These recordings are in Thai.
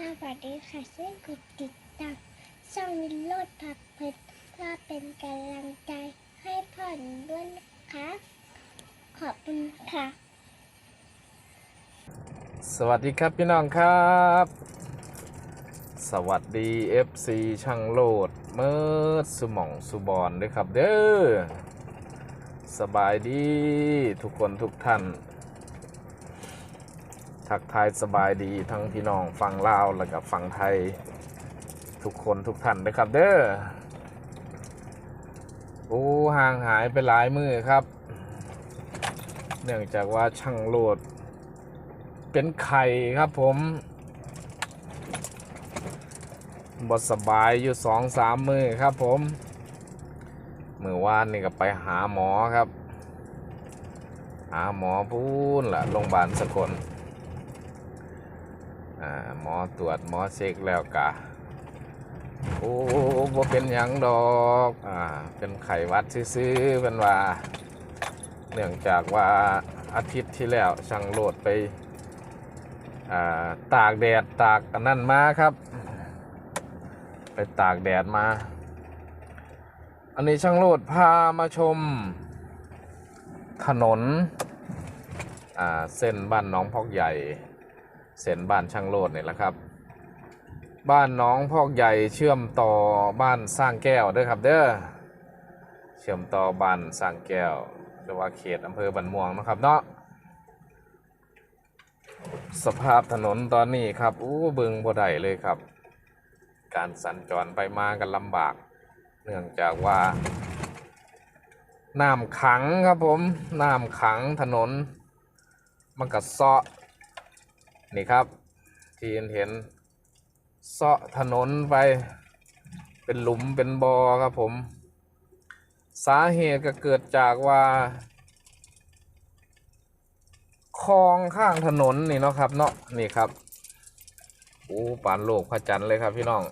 สวัสดีค่ะช่วยกดติดตามช่องวิโรดผักเผ็ดเพื่อเป็นกำลังใจให้พ่อหนูด้วยนะคะ ขอบคุณค่ะ สวัสดีครับพี่น้องครับ สวัสดี FC ช่างโลดเมิดสมองสุบอนด้วยครับเด้อสบายดีทุกคนทุกท่าน ทักทายสบายดีทั้งพี่น้องฟังลาวและกับฟังไทยทุกคนทุกท่านด้วยครับเด้อโอ้ห่างหายไปหลายมือครับ เนื่องจากว่าช่างโหลด เป็นไข่ครับผมบสบายอยู่สองสามมือครับผมมือวานนี่ก็ไปหาหมอครับ หาหมอพูนละโรงพยาบาลสกล หมอตรวจหมอเช็คแล้วกะโอ้บ่เป็นหยังดอกอ่าเป็นไข้วัดซื้อๆเป็นว่า เนื่องจากว่าอาทิตย์ที่แล้วช่างโหลดไปอ่าตากแดดตากอันนั่นมาครับ ไปตากแดดมา อันนี้ช่างโหลดพามาชม ถนนอ่าเส้นบ้านน้องพอกใหญ่ เส้นบ้านช่างโลดนี่แหละครับ บ้านน้องพอกใหญ่เชื่อมต่อบ้านสร้างแก้วเด้อครับเด้อเชื่อมต่อบ้านสร้างแก้วหรือว่าเขตอำเภอบันม่วงนะครับเนาะสภาพถนนตอนนี้ครับอู้เบิงบ่ได้เลยครับ การสัญจรไปมากันลำบาก เนื่องจากว่าน้ำขังครับผมน้ำขังถนน มันก็เซาะ นี่ครับ ที่เห็นเห็นเซาะถนนไป เป็นหลุมเป็นบอ่อครับผม สาเหตุก็เกิดจากว่าคลองข้างถนนนี่เนาะครับเนาะนี่ครับโอ้ปานโลกพระจันทร์เลยครับพี่น้อง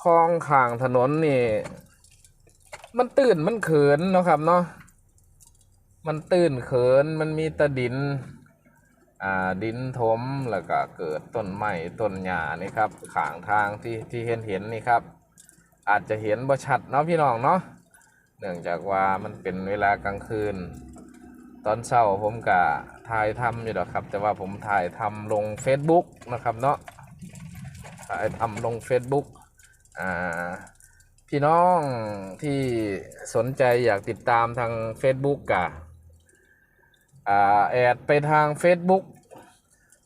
คลองข้างถนนนี่ มันตื่นมันเขินเนาะครับเนาะมันตื่นเขินมันมีตะดิน ดินถมแล้วก็เกิดต้นไม้ต้นหญ้านี่ครับขางทางที่ที่เห็นเห็นนี่ครับ อาจจะเห็นบ่ชัดเนาะพี่น้องเนาะเนื่องจากว่ามันเป็นเวลากลางคืน ตอนเช้าผมกะถ่ายทำอยู่ดอกครับ แต่ว่าผมถ่ายทำลง Facebook นะครับเนาะถ่ายทำลง Facebook อ่าพี่น้องที่สนใจอยากติดตามทาง Facebook กะ อ่าแอดไปทาง Facebook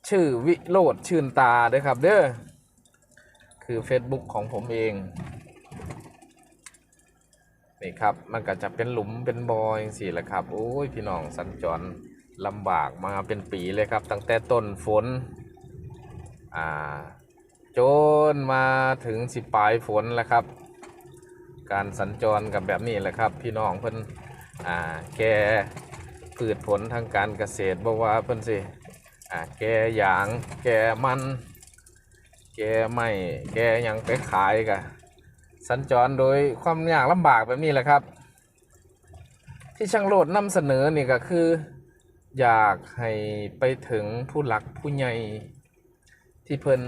ชื่อวิโรดชื่นตาด้อครับเด้อคือ Facebook ของผมเองนี่ครับมันก็จะเป็นหลุมเป็นบอยสี่แหละครับโอ้ยพี่น้องสัญจรลำบากมาเป็นปีเลยครับ ตั้งแต่ต้นฝนอ่าจนมาถึงสิปลายฝนแล้วครับ การสัญจรกับแบบนี้แหละครับ พี่น้องเพิ่นอ่าแก พืชผลทางการเกษตรบอกว่าเพิ่นสิแกยาง แกมัน แกไม่แกยังไปขายกะสัญจรโดยความยากลำบากแบบนี้แหละครับ ที่ช่างโลดนำเสนอนี่ก็คือ อยากให้ไปถึงผู้หลักผู้ใหญ่ที่เพิ่น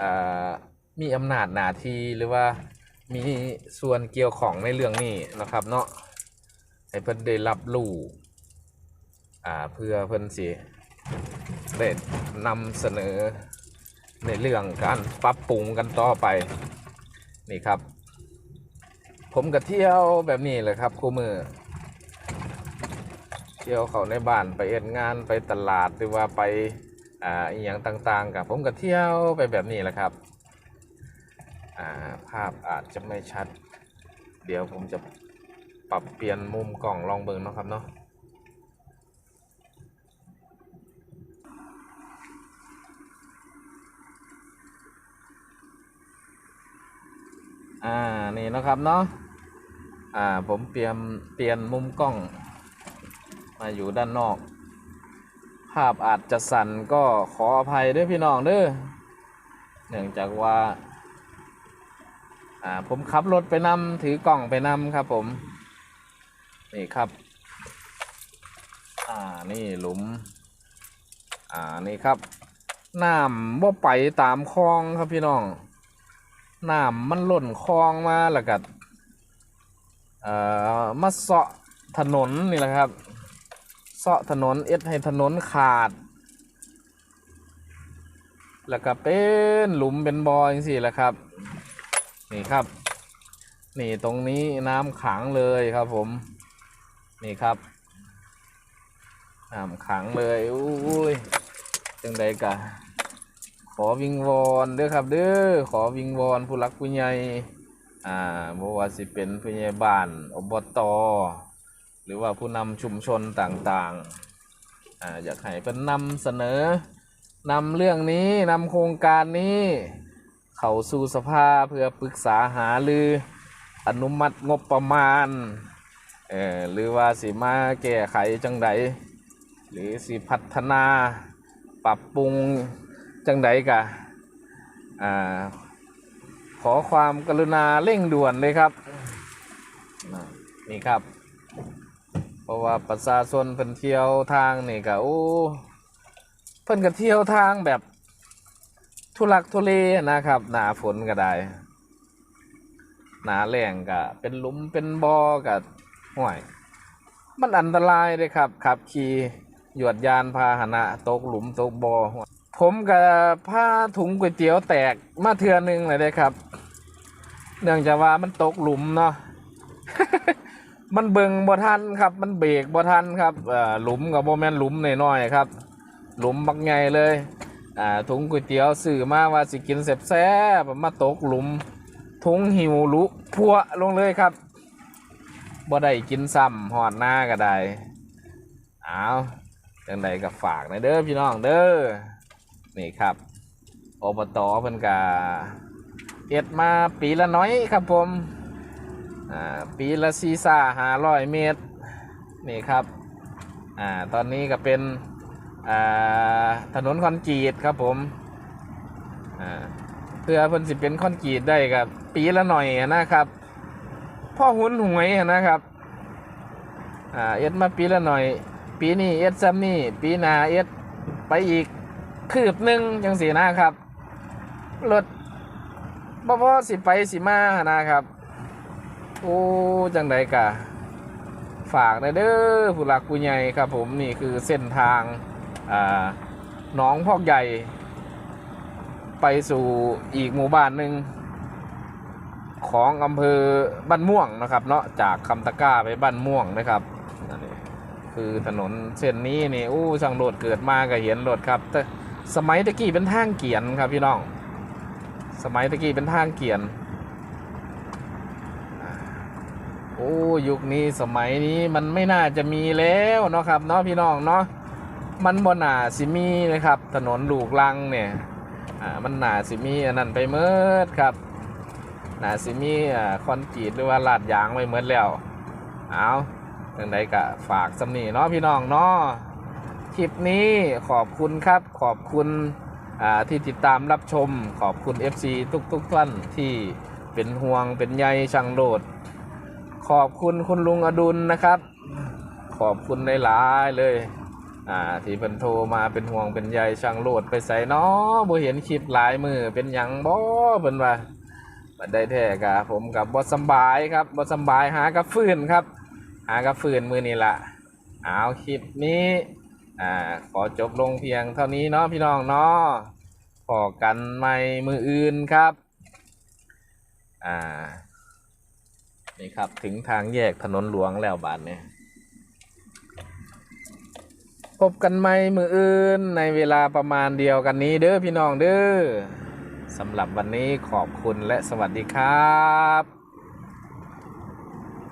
อ่ามีอำนาจหน้าที่หรือว่ามีส่วนเกี่ยวของในเรื่องนี้นะครับเนาะให้เพิ่นได้รับรู้ อ่าเพื่อเพิ่นสิได้นำเสนอในเรื่องการปรับปรุงกันต่อไปนี่ครับ ผมก็เที่ยวแบบนี้เลยครับคู่มือ เที่ยวเขาในบ้านไปเอ็นงานไปตลาดหรือว่าไปอ่าอหย่างต่างๆกับผมก็เที่ยวไปแบบนี้แหละครับอ่าภาพอาจจะไม่ชัด เดี๋ยวผมจะปรับเปลี่ยนมุมกล่องลองเบิ่งเนาะครับเนาะ อ่านี่นะครับเนาะอ่าผมเปลี่ยนเปลี่ยนมุมกล้อง มาอยู่ด้านนอก ภาพอาจจะสั่นก็ขออภัยด้วยพี่น้องเด้อเนื่องจากว่าอ่าผมขับรถไปนำถือกล่องไปนำครับผมนี่ครับอ่านี่หลุมอ่านี่ครับน้ำบ่ไปตามคลองครับพี่น้อง น้ำมันหล่นคลองมาแล้วก็เอ่อมาเสาะถนนนี่แหละครับเสาะถนนเอ็ดให้ถนนขาด แล้วก็เป็นหลุมเป็นบอจังสี่แหละครับ นี่ครับ นี่ตรงนี้น้ำขังเลยครับผม นี่ครับน้ำขังเลยอุ้ยจังใดกะ ขอวิงวอนเด้อครับ เด้อขอวิงวอนผู้รักผู้ใหญ่อ่าบ่ว่าสิเป็นผู้ใหญ่บ้านอบตหรือว่าผู้นำชุมชนต่างๆอ่าอยากให้เป็นนำเสนอนำเรื่องนี้นำโครงการนี้ เข้าสู่สภาเพื่อปรึกษาหารือ อนุมัติงบประมาณเออหรือว่าสิมาแก้ไขจังใดหรือสิพัฒนาปรับปรุง จังใดกะอ่าขอความกรุณาเร่งด่วนเลยครับ นี่ครับ เพราะว่าประชาชนเพิ่นเที่ยวทางนี่กะโอ้เพิ่นก็เที่ยวทางแบบทุลักทุเลนะครับ หนาฝนก็ได้ หนาแรงก็เป็นหลุมเป็นบ่อก็ห่วย มันอันตรายเลยครับขับขี่หยวดยานพาหนะตกหลุมตกบ่อห่วย ผมกับผ้าถุงก๋วยเตี๋ยวแตกมาเทือหนึงเลยเด้ครับ เนื่องจากว่ามันตกหลุมเนาะ มันเบิงบ่ทันครับ มันเบรกบ่ทันครับอหลุมกับโบแมนหลุมน้อยๆครับ หลุมบักใหญ่เลยอ่าถุงก๋วยเตี๋ยวซื้อมาว่าสิกินแซ่บๆมาตกหลุม ถุงหิวลุพัวลงเลยครับบ่ได้กินซ้ำหอดหน้าก็ได้ เอาจังใดก็ฝากหนเด้อพี่น้องเด้อ นี่ครับอบตเพิ่นกาเอ็ดมาปีละน้อยครับผมอ่าปีละซีซ่าห้าร้อยเมตรนี่ครับอ่าตอนนี้ก็เป็นอ่าถนนคอนกรีตครับผมอ่าเพื่อเพิ่นสิเป็นคอนกรีตได้กับปีละหน่อยนะครับพ่อหุ้นหวยนะครับอ่าเอ็ดมาปีละหน่อย ปีนี้เอ็ดซ้ำนี่ปีหน้าเอ็ดไปอีก คืบหนึ่งจังสีนะครับรถบ่พอสิไปสิมานนะครับ โอ้จังใดกะ ฝากหนะเด้อผู้หลักผู้ใหญ่ครับผมนี่คือเส้นทางอ่าหนองพอกใหญ่ ไปสู่อีกหมู่บ้านหนึ่งของอำเภอบ้านม่วงนะครับ เนาะจากคำตะกร้าไปบ้านม่วงนะครับนั่คือถนนเส้นนี้นี่อู้ช่างโรดเกิดมาก็เห็นรถครับแต่ สมัยตะกี้เป็นทางเกียนครับพี่น้อง สมัยตะกี้เป็นทางเกียน โอ้ยุคนี้สมัยนี้มันไม่น่าจะมีแล้วเนาะครับเนาะพี่น้องเนาะ มันบนหนาสิมีนะครับ ถนนลูกลังเนี่ย อ่า มันหนาสิมีอันนั้นไปเมิดครับหนาสิมีอ่าคอนกรีตหรือว่าลาดยางไปเมิดแล้ว เอายังไงก็ฝากสำนีเนาะพี่น้องเนาะ คลิปนี้ขอบคุณครับ ขอบคุณที่ติดตามรับชม ขอบคุณ FC ทุกทุกๆท่านที่เป็นห่วงเป็นใยช่างโลดขอบคุณคุณลุงอดุลนะครับ ขอบคุณในหลายๆเลยอ่าที่เป็นโทรมาเป็นห่วงเป็นใยช่างโลดไปใส่นาะบ่เห็นคลิปหลายมือเป็นหยังบ่เพิ่นว่าบัดได้แท้กะผมกับบ่สำบายครับบ่สำบายหากระฟื้นครับ หากระฟื้นมือนี่ละเอาคลิปนี้ อ่าขอจบลงเพียงเท่านี้เนาะพี่น้องเนาะพอกันไม่มืออื่นครับ อ่า นี่ครับถึงทางแยกถนนหลวงแล้วบาทเนี่ยพบกันไหมมืออื่นในเวลาประมาณเดียวกันนี้เด้อพี่น้องเด้อสำหรับวันนี้ขอบคุณและสวัสดีครับ